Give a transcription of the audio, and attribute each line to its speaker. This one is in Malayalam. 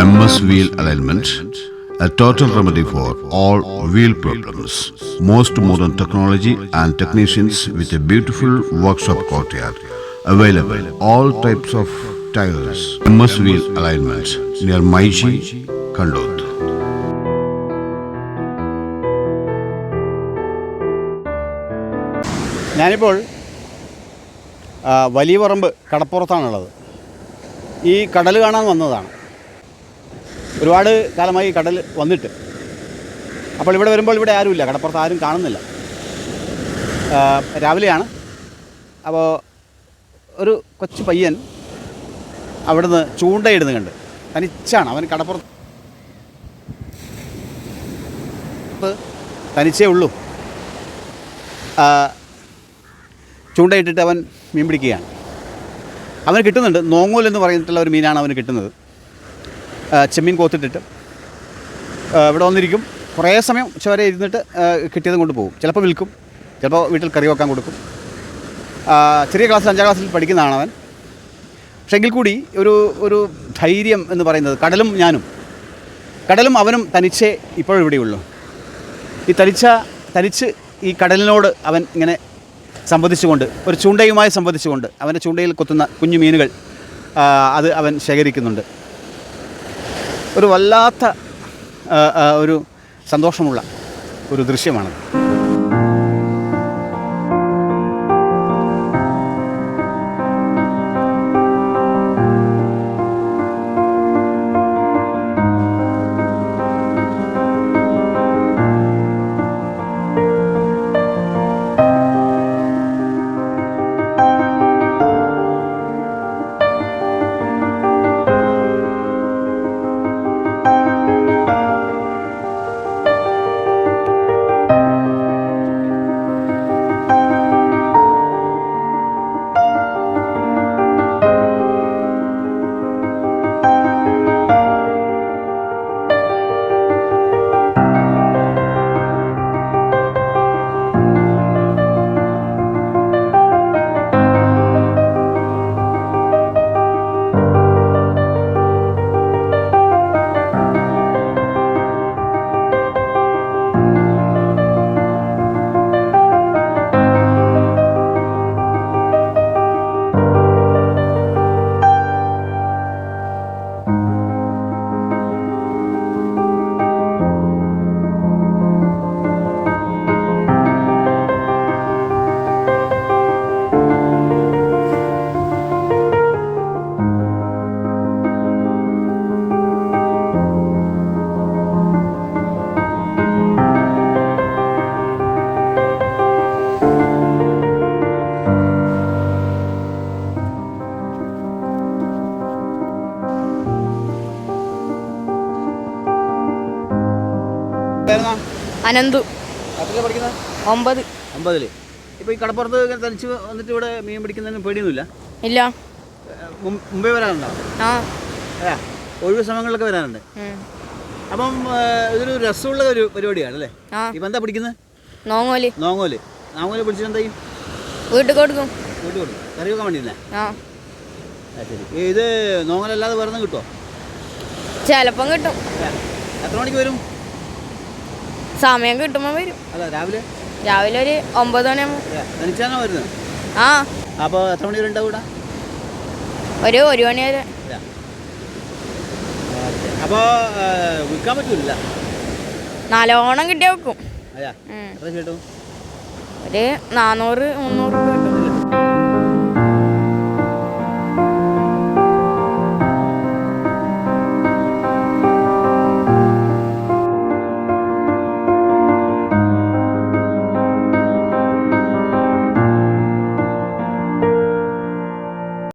Speaker 1: MS wheel alignment a total remedy for all wheel problems most modern technology and technicians with a beautiful workshop Kottayar available all types of tyres M wheel alignment near മൈഷി Kandoth
Speaker 2: ഞാനിപ്പോൾ വലിയ പറമ്പ് കടപ്പുറത്താണുള്ളത്. ഈ കടൽ കാണാൻ വന്നതാണ്. ഒരുപാട് കാലമായി കടൽ വന്നിട്ട്. അപ്പോൾ ഇവിടെ വരുമ്പോൾ ഇവിടെ ആരുമില്ല കടപ്പുറത്ത് ആരും കാണുന്നില്ല. രാവിലെയാണ്. അപ്പോൾ ഒരു കൊച്ചു പയ്യൻ അവിടുന്ന് ചൂണ്ടയിടുന്നു കണ്ട്. തനിച്ചാണ് അവൻ കടപ്പുറത്ത് തനിച്ചേ ഉള്ളൂ. ചൂണ്ടയിട്ടിട്ട് അവൻ മീൻ പിടിക്കുകയാണ്. അവന് കിട്ടുന്നുണ്ട് നോങ്ങോൽ എന്ന് പറഞ്ഞിട്ടുള്ള ഒരു മീനാണ് അവന് കിട്ടുന്നത്. ചെമ്മീൻ കോത്തിട്ടിട്ട് ഇവിടെ വന്നിരിക്കും. കുറേ സമയം ഉച്ചവരെ ഇരുന്നിട്ട് കിട്ടിയത് കൊണ്ട് പോകും. ചിലപ്പോൾ വിൽക്കും ചിലപ്പോൾ വീട്ടിൽ കറി വെക്കാൻ കൊടുക്കും. ചെറിയ ക്ലാസ്സിൽ അഞ്ചാം ക്ലാസ്സിൽ പഠിക്കുന്നതാണ് അവൻ പക്ഷേ എങ്കിൽ കൂടി ഒരു ഒരു ധൈര്യം എന്ന് പറയുന്നത് കടലും ഞാനും. കടലും അവനും തനിച്ചേ ഇപ്പോഴും ഇവിടെയുള്ളൂ. ഈ തനിച്ച തനിച്ച് ഈ കടലിനോട് അവൻ ഇങ്ങനെ സംവദിച്ചുകൊണ്ട് ഒരു ചൂണ്ടയുമായി സംവദിച്ചുകൊണ്ട് അവന്റെ ചൂണ്ടയിൽ കൊത്തുന്ന കുഞ്ഞു മീനുകൾ അത് അവൻ ശേഖരിക്കുന്നുണ്ട്. ഒരു വല്ലാത്ത ഒരു സന്തോഷമുള്ള ഒരു ദൃശ്യമാണത്.
Speaker 3: അനന്തു. ഒമ്പത്.
Speaker 2: ഒമ്പതിൽ. ഇപ്പൊ ഈ കടപ്പുറത്ത് തനിച്ച് വന്നിട്ട് ഇവിടെ മീൻ പിടിക്കുന്നതിന് പേടിയൊന്നുമില്ല?
Speaker 3: ഇല്ല.
Speaker 2: മുംബൈ വരാറുണ്ടോ? ഒഴിവ് സമയങ്ങളിലൊക്കെ വരാറുണ്ട്. അപ്പം ഇതൊരു രസമുള്ള ഒരു പരിപാടിയാണ് അല്ലേ? ഇപ്പം എന്താ പിടിക്കുന്നത്
Speaker 3: നോങ്ങോൽ.
Speaker 2: നോങ്ങോൽ. നോങ്ങോൽ പിടിച്ചിട്ട് എന്താ
Speaker 3: വീട്ടിൽ കൊടുക്കും.
Speaker 2: വീട്ടിൽ കൊടുക്കും. കറി വെക്കാൻ വേണ്ടിയില്ലേ? ശരി. ഇത് നോങ്ങലല്ലാതെ വേറെ കിട്ടുമോ
Speaker 3: ചിലപ്പം കിട്ടും.
Speaker 2: എത്ര മണിക്ക് വരും?
Speaker 3: സമയം കിട്ടുമ്പോൾ വരും.
Speaker 2: രാവിലെ?
Speaker 3: രാവിലെ ഒരു ഒമ്പത് മണിയാകുമ്പോൾ
Speaker 2: വരുന്നത്?
Speaker 3: ആ.
Speaker 2: അപ്പോൾ എത്ര മണി വരെ ഉണ്ടാവും
Speaker 3: ഒരു ഒരു മണി വരെ.
Speaker 2: അപ്പോൾ വിൽക്കാൻ പറ്റൂല
Speaker 3: നല്ലോണം കിട്ടിയാൽ വെക്കും ഒരു നാനൂറ് മുന്നൂറ് രൂപ കിട്ടും.